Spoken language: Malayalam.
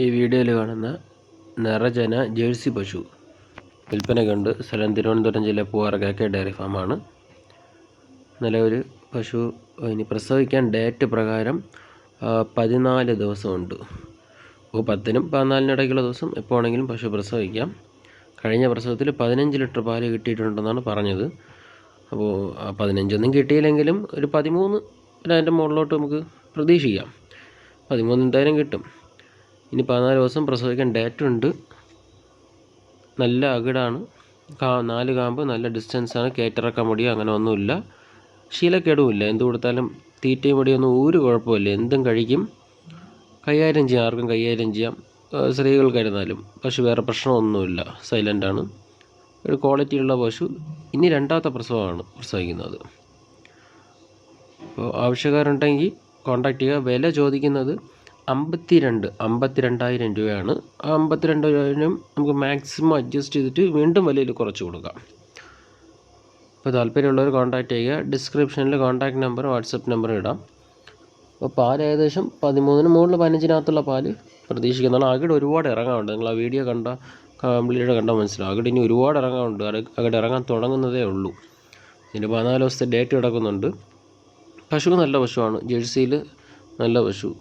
ഈ വീഡിയോയിൽ കാണുന്ന നിറജന ജേഴ്സി പശു വിൽപ്പനയ്ക്കുണ്ട് സ്ഥലം തിരുവനന്തപുരം ജില്ല പൂവാറ കെ കെ ഡയറി ഫാമാണ്. നിലവിൽ പശു ഇനി പ്രസവിക്കാൻ ഡേറ്റ് പ്രകാരം പതിനാല് ദിവസമുണ്ട്. അപ്പോൾ പത്തിനും പതിനാലിനും ഇടയ്ക്കുള്ള ദിവസം എപ്പോൾ ആണെങ്കിലും പശു പ്രസവിക്കാം. കഴിഞ്ഞ പ്രസവത്തിൽ പതിനഞ്ച് ലിറ്റർ പാൽ കിട്ടിയിട്ടുണ്ടെന്നാണ് പറഞ്ഞത്. അപ്പോൾ പതിനഞ്ചൊന്നും കിട്ടിയില്ലെങ്കിലും ഒരു പതിമൂന്ന് അതിന്റെ മുകളിലോട്ട് നമുക്ക് പ്രതീക്ഷിക്കാം. പതിമൂന്ന് എന്തായാലും കിട്ടും. ഇനി പതിനാല് ദിവസം പ്രസവിക്കാൻ ഡേറ്റ് ഉണ്ട്. നല്ല അകിടാണ്. കാ നാല് കാമ്പ് നല്ല ഡിസ്റ്റൻസാണ് കയറ്റിറക്കാൻ മുടിയും അങ്ങനെ ഒന്നുമില്ല. ശീലക്കേടുമില്ല. എന്ത് കൊടുത്താലും തീറ്റയും മടിയൊന്നും ഒരു കുഴപ്പമില്ല. എന്തും കഴിക്കും. കൈകാര്യം ചെയ്യാം. ആർക്കും കൈകാര്യം ചെയ്യാം. സ്ത്രീകൾക്കായിരുന്നാലും. പശു വേറെ പ്രശ്നമൊന്നുമില്ല. സൈലന്റാണ് ഒരു ക്വാളിറ്റിയുള്ള പശു. ഇനി രണ്ടാമത്തെ പ്രസവമാണ് പ്രസവിക്കുന്നത്. അപ്പോൾ ആവശ്യക്കാരുണ്ടെങ്കിൽ കോൺടാക്റ്റ് ചെയ്യുക. വില ചോദിക്കുന്നത് അമ്പത്തി രണ്ട് അമ്പത്തി രണ്ടായിരം രൂപയാണ്. ആ അമ്പത്തി രണ്ടായിരം നമുക്ക് മാക്സിമം അഡ്ജസ്റ്റ് ചെയ്തിട്ട് വീണ്ടും വിലയിൽ കുറച്ച് കൊടുക്കാം. അപ്പോൾ താല്പര്യമുള്ളവർ കോൺടാക്റ്റ് ചെയ്യുക. ഡിസ്ക്രിപ്ഷനിൽ കോൺടാക്ട് നമ്പർ വാട്സപ്പ് നമ്പർ ഇടാം. അപ്പോൾ പാൽ ഏകദേശം പതിമൂന്നിന് മുകളിൽ പതിനഞ്ചിനകത്തുള്ള പാൽ പ്രതീക്ഷിക്കുന്നതാണ്. അകിട് ഒരുപാട് ഇറങ്ങാറുണ്ട് നിങ്ങൾ ആ വീഡിയോ കണ്ട കംപ്ലീറ്റ് കണ്ടാൽ മനസ്സിലാവും. അകിട് ഇനി ഒരുപാട് ഇറങ്ങാറുണ്ട് അകിട് ഇറങ്ങാൻ തുടങ്ങുന്നതേ ഉള്ളൂ. ഇതിന്റെ പതിനാല് ദിവസത്തെ ഡേറ്റ് കിടക്കുന്നുണ്ട്. പശു നല്ല പശുവാണ്. ജേഴ്സിയിൽ നല്ല പശു.